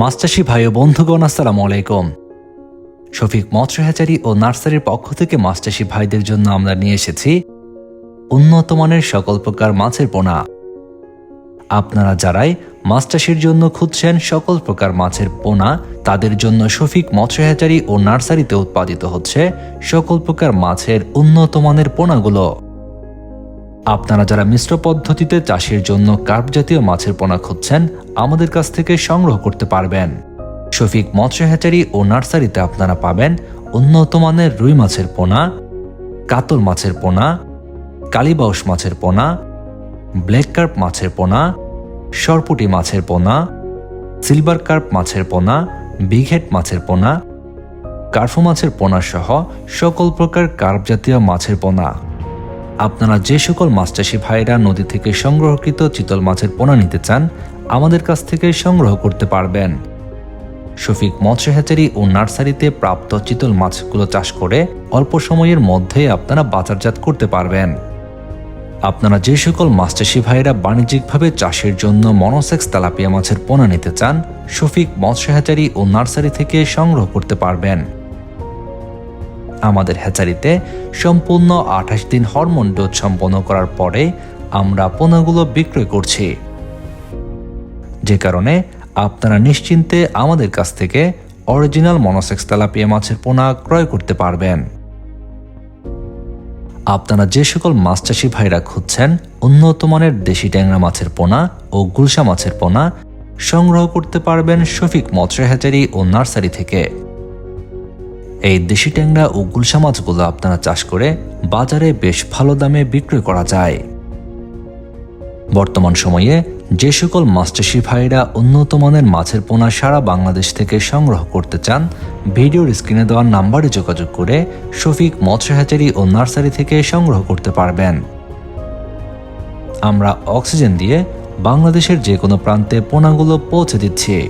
মাস্টারশি ভাই ও বন্ধুগণ, আসসালামু আলাইকুম। শফিক মৎস্য ও নার্সারির পক্ষ থেকে মাস্টারশি ভাইদের জন্য আমরা নিয়ে এসেছি উন্নত মানের সকল প্রকার মাছের পোনা। আপনারা যারাই মাস্টারশির জন্য খুঁজছেন সকল প্রকার মাছের পোনা, তাদের জন্য শফিক মৎস্য ও নার্সারিতে উৎপাদিত হচ্ছে সকল প্রকার মাছের উন্নত মানের পোনাগুলো। আপনারা যারা মিশ্র পদ্ধতিতে চাষের জন্য কার্প জাতীয় মাছের পোনা খুঁজছেন, আমাদের কাছ থেকে সংগ্রহ করতে পারবেন। শফিক মৎস্য হ্যাচারি ও নার্সারিতে আপনারা পাবেন উন্নত মানের রুই মাছের পোনা, কাতল মাছের পোনা, কালিবাউস মাছের পোনা, ব্ল্যাক কার্প মাছের পোনা, সরপুটি মাছের পোনা, সিলভার কার্প মাছের পোনা বিঘেট মাছের পোনা, কার্ফু মাছের পোনা সহ সকল প্রকার কার্প জাতীয় মাছের পোনা। আপনারা যে সকল মাছ চাষি ভাইরা নদী থেকে সংগ্রহকৃত চিতল মাছের পোনা নিতে চান, আমাদের কাছ থেকে সংগ্রহ করতে পারবেন। শফিক মৎস্য হ্যাচারি ও নার্সারিতে প্রাপ্ত চিতল মাছগুলো চাষ করে অল্প সময়ের মধ্যেই আপনারা বাজারজাত করতে পারবেন। আপনারা যে সকল মাছ চাষি ভাইরা বাণিজ্যিকভাবে চাষের জন্য মনোসেক্স তেলাপিয়া মাছের পোনা নিতে চান, শফিক মৎস্য হ্যাচারি ও নার্সারি থেকে সংগ্রহ করতে পারবেন। আমাদের হ্যাচারিতে সম্পূর্ণ আঠাশ দিন হরমোন ডোজ সম্পন্ন করার পরে আমরা পোনাগুলো বিক্রয় করছি। যে কারণে আপনারা নিশ্চিন্তে আমাদের কাছ থেকে অরিজিনাল মনোসেক্স তেলাপিয়া মাছের পোনা ক্রয় করতে পারবেন। আপনারা যে সকল মাছ চাষি ভাইরা খুঁজছেন, উন্নত মানের দেশি ট্যাংরা মাছের পোনা ও গুলশা মাছের পোনা সংগ্রহ করতে পারবেন শফিক মৎস্য হ্যাচারি ও নার্সারি থেকে। এই দেশি ট্যাংরা ও গুলশা মাছগুলো আপনারা চাষ করে বাজারে বেশ ভালো দামে বিক্রয় করা যায়। বর্তমান সময়ে যে সকল মাছচাষী ভাইরা উন্নত মানের মাছের পোনা সারা বাংলাদেশ থেকে সংগ্রহ করতে চান, ভিডিওর স্ক্রিনে দেওয়ার নাম্বারে যোগাযোগ করে শফিক মৎস্য হ্যাচারি ও নার্সারি থেকে সংগ্রহ করতে পারবেন। আমরা অক্সিজেন দিয়ে বাংলাদেশের যে কোনো প্রান্তে পোনাগুলো পৌঁছে দিচ্ছি।